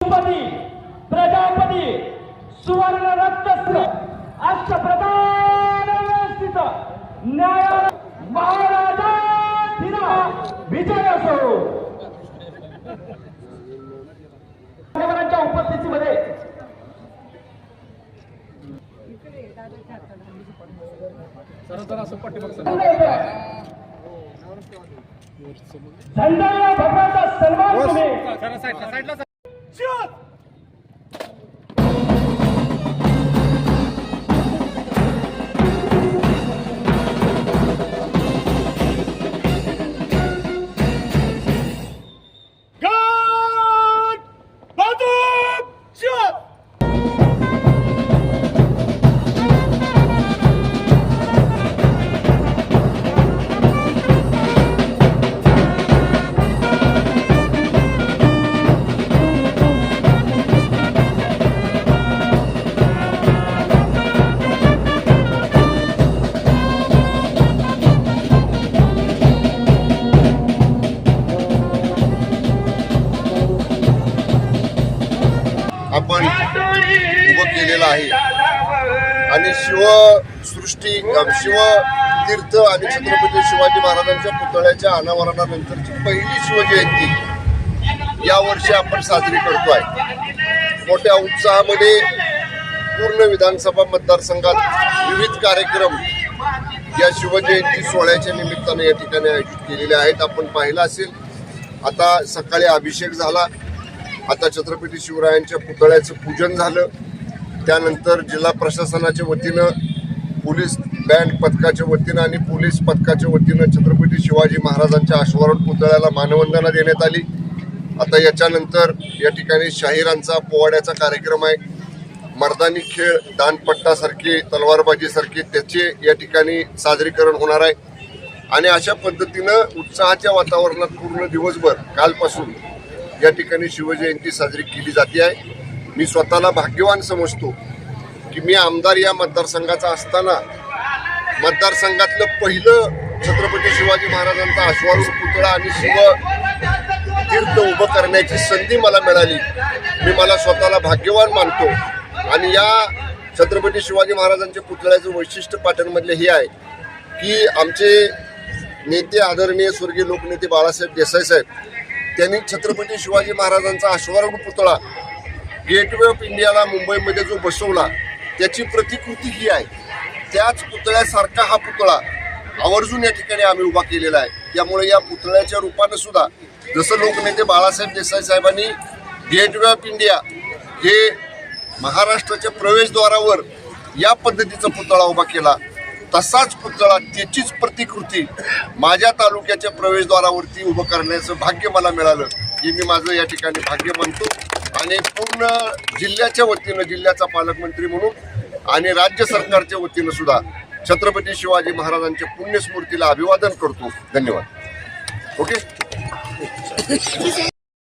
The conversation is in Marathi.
पती प्रजापती सुवर्ण रक्त अष्टप्रधान व्यवस्थित न्याय महाराजा विजय असो मान्यवरांच्या उपस्थितीमध्ये संदाया भगवानचा सन्मान तुम्ही. आपण उभं केलेलं आहे. आणि शिवसृष्टी शिव तीर्थ आणि छत्रपती शिवाजी महाराजांच्या पुतळ्याच्या अनावरणानंतरची पहिली शिवजयंती यावर्षी आपण साजरी करतोय. मोठ्या उत्साहामध्ये पूर्ण विधानसभा मतदारसंघात विविध कार्यक्रम या शिवजयंती सोहळ्याच्या निमित्ताने या ठिकाणी आयोजित केलेले आहेत. आपण पाहिलं असेल आता सकाळी अभिषेक झाला. आता छत्रपती शिवरायांच्या पुतळ्याचं पूजन झालं. त्यानंतर जिल्हा प्रशासनाच्या वतीनं पोलीस बँड पथकाच्या वतीनं आणि पोलीस पथकाच्या वतीनं छत्रपती शिवाजी महाराजांच्या अश्वारूढ पुतळ्याला मानवंदना देण्यात आली. आता याच्यानंतर या ठिकाणी शाहिरांचा पोवाड्याचा कार्यक्रम आहे. मर्दानी खेळ दानपट्टासारखे तलवारबाजीसारखे त्याचे या ठिकाणी सादरीकरण होणार आहे. आणि अशा पद्धतीनं उत्साहाच्या वातावरणात पूर्ण दिवसभर कालपासून या ठिकाणी शिवजयंती साजरी केली जाते आहे. मी स्वतःला भाग्यवान समजतो की मी आमदार या मतदारसंघाचा असताना मतदारसंघातलं पहिलं छत्रपती शिवाजी महाराजांचा अश्वारूढ पुतळा आणि शिव तीर्थ उभं करण्याची संधी मला मिळाली. मी मला स्वतःला भाग्यवान मानतो. आणि या छत्रपती शिवाजी महाराजांच्या पुतळ्याचं वैशिष्ट्य पाटणमधले हे आहे की आमचे नेते आदरणीय स्वर्गीय लोकनेते बाळासाहेब देसाई साहेब त्यांनी छत्रपती शिवाजी महाराजांचा अश्वारूढ पुतळा गेटवे ऑफ इंडियाला मुंबईमध्ये जो बसवला त्याची प्रतिकृती ही आहे. त्याच पुतळ्यासारखा हा पुतळा आवर्जून या ठिकाणी आम्ही उभा केलेला आहे. त्यामुळे या पुतळ्याच्या रूपानं सुद्धा जसं लोकनेते बाळासाहेब देसाई साहेबांनी गेटवे ऑफ इंडिया हे महाराष्ट्राच्या प्रवेशद्वारावर या पद्धतीचा पुतळा उभा केला तसाच पुतळा त्याचीच प्रतिकृती माझ्या तालुक्याच्या प्रवेशद्वारावरती उभं करण्याचं भाग्य मला मिळालं. हे मी माझं या ठिकाणी भाग्य मानतो. आणि पूर्ण जिल्ह्याच्या वतीनं जिल्ह्याचा पालकमंत्री म्हणून आणि राज्य सरकारच्या वतीनं सुद्धा छत्रपती शिवाजी महाराजांच्या पुण्यस्मूर्तीला अभिवादन करतो. धन्यवाद. ओके?